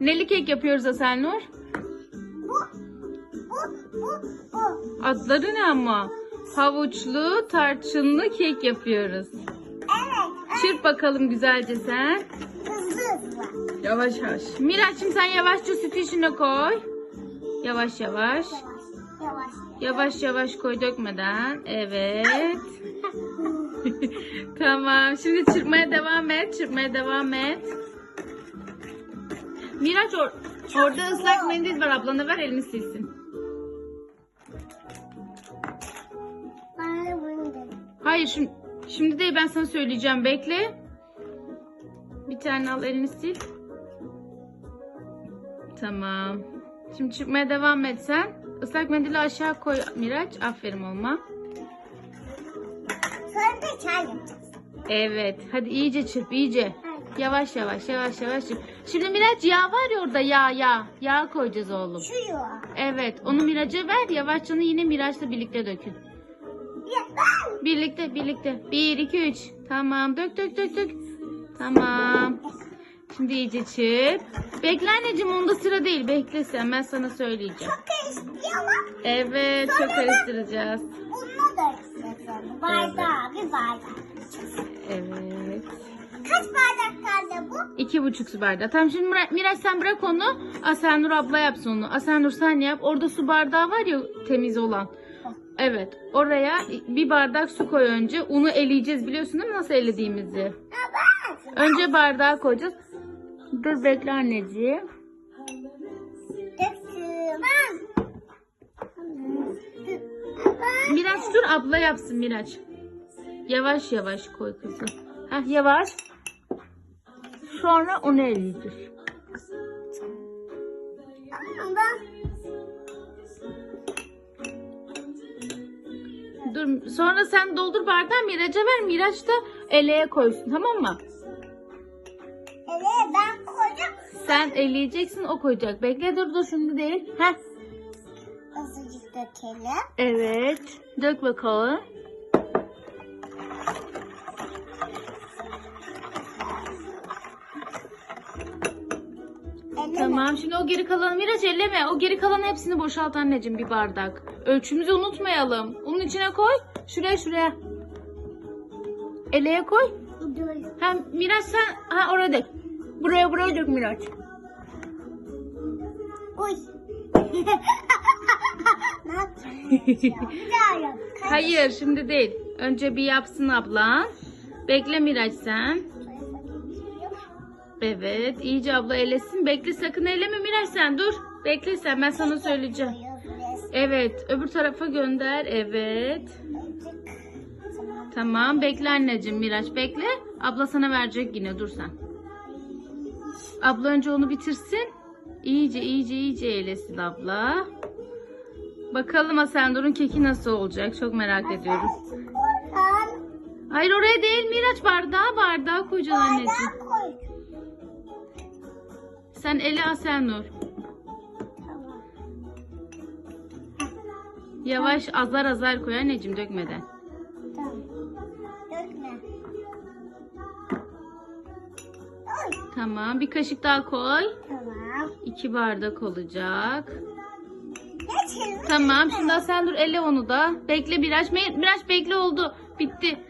Neli kek yapıyoruz Aselnur. Adları ne ama? Havuçlu, tarçınlı kek yapıyoruz. Evet. Çırp bakalım güzelce sen. Hızlı. Yavaş yavaş. Miraç'ım sen yavaşça sütü içine koy. Yavaş. Yavaş. Yavaş. Yavaş yavaş koy dökmeden. Evet. tamam. Şimdi çırpmaya devam et. Çırpmaya devam et. Miraç or- orada ıslak mendil var. Ablana ver elini silsin. Hayır şimdi, şimdi değil ben sana söyleyeceğim. Bekle. Bir tane al elini sil. Tamam. Şimdi çırpmaya devam et sen. Islak mendili aşağı koy Miraç. Aferin olma. Sonra da çay yapacağız. Evet. Hadi iyice çırp iyice. Yavaş yavaş yavaş yavaş. Şimdi Miraç yağ var ya orada yağ yağ. Yağ koyacağız oğlum. Şu yuva. Evet. Onu Miraç'a ver. Yavaşça onu yine Miraç'la birlikte dökün. Ya. Birlikte birlikte. Bir iki üç. Tamam. Dök dök dök dök. Tamam. Şimdi iyice çırp. Bekle anneciğim onda sıra değil. Bekle sen ben sana söyleyeceğim. Çok karıştıralım. Evet çok karıştıracağız. Bununla da karıştıralım. Bardağı bir bardak. Evet. Kaç bardak kaldı bu? İki buçuk su bardağı. Tamam şimdi Mira- Miraç sen bırak onu. Asenur abla yapsın onu. Asenur sen yap. Orada su bardağı var ya temiz olan. Evet. Oraya bir bardak su koy önce. Unu eleyeceğiz biliyorsun değil mi nasıl elediğimizi? Önce bardağı koyacağız. Dur bekle anneciğim. Ben. Miraç dur abla yapsın Miraç. Yavaş yavaş koy kızım. Heh yavaş. Sonra onu eleyeceğiz. Dur sonra sen doldur bardağı Miraç'a ver. Miraç da eleye koysun tamam mı? Evet ben koyacağım. Sen eleyeceksin o koyacak. Bekle dur dur şimdi değil. Heh. Azıcık dökelim. Evet. Dök bakalım. Tamam şimdi o geri kalanı Miraç elleme. O geri kalan hepsini boşalt anneciğim bir bardak. Ölçümüzü unutmayalım. Onun içine koy. Şuraya şuraya. Eleye koy. Ha Miraç sen ha oraya dök. Buraya buraya dök Miraç. Ne yap. Hayır şimdi değil. Önce bir yapsın ablan. Bekle Miraç sen. Evet iyice abla elesin. Bekle sakın eleme Miraç sen dur. Bekle sen ben sana söyleyeceğim. Evet öbür tarafa gönder. Evet. Tamam bekle anneciğim Miraç bekle. Abla sana verecek yine dur sen. Abla önce onu bitirsin. İyice iyice iyice eylesin abla. Bakalım Asendur'un keki nasıl olacak çok merak ediyoruz. Oradan Hayır oraya değil Miraç bardağa bardağa koyacaksın anneciğim. Sen ele Asenur. Tamam. Yavaş azar azar koy anneciğim dökmeden. Tamam. Dökme. Tamam bir kaşık daha koy. Tamam. İki bardak olacak. Geçelim. Tamam şimdi Asendur ele onu da. Bekle Miraç. Me- Miraç bekle oldu. Bitti.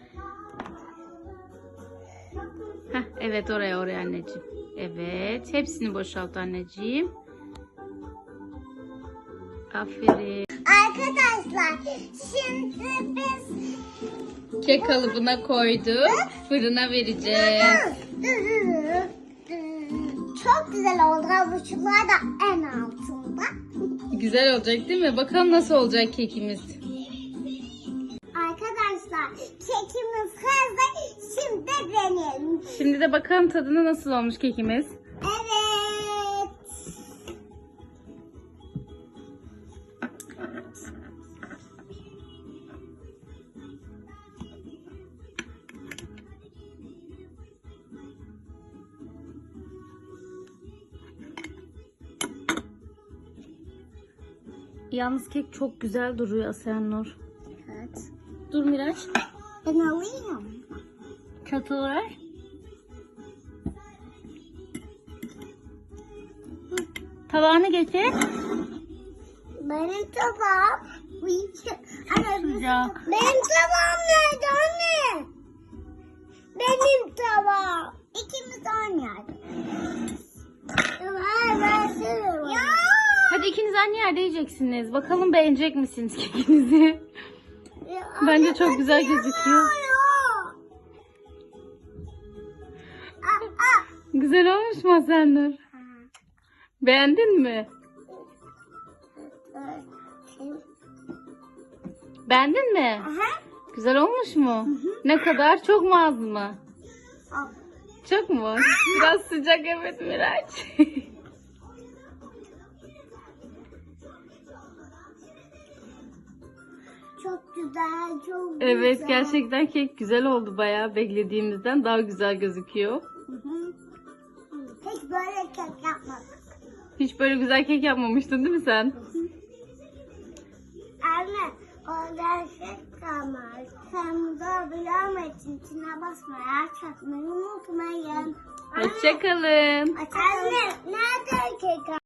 Heh, evet oraya oraya anneciğim. Evet hepsini boşalt anneciğim. Aferin. Arkadaşlar şimdi biz Kek kalıbına koyduk. Fırına vereceğiz. çok güzel oldu. Havuçlar da en altında. Güzel olacak değil mi? Bakalım nasıl olacak kekimiz. Şimdi de bakalım tadına nasıl olmuş kekimiz. Evet. Yalnız kek çok güzel duruyor Asenur. Evet. Dur Miraç. Ben alayım. Çatalı ver. Tabağını getir. Benim tabağım. Sıcak. benim tabağım nerede anne? Benim tabağım. İkimiz aynı yerde. Hayır ben seviyorum. Ya. Hadi ikiniz aynı yerde yiyeceksiniz. Bakalım beğenecek misiniz kekinizi? Ya Bence çok güzel gözüküyor. Aa, aa. Güzel olmuş mu Hasanur? Beğendin mi? Beğendin mi? Aha. Güzel olmuş mu? Ne kadar? Çok mu az mı? Al. Çok mu? Biraz sıcak evet Miraç. Çok güzel, çok evet güzel. gerçekten kek güzel oldu bayağı beklediğimizden daha güzel gözüküyor. Hı hı. Hiç böyle kek yapmadık. Hiç böyle güzel kek yapmamıştın değil mi sen? Anne, o gerçek kalmaz. Kırmızı bilemek için içine basmaya çakmayı unutmayın. Hoşçakalın. Anne, nerede kek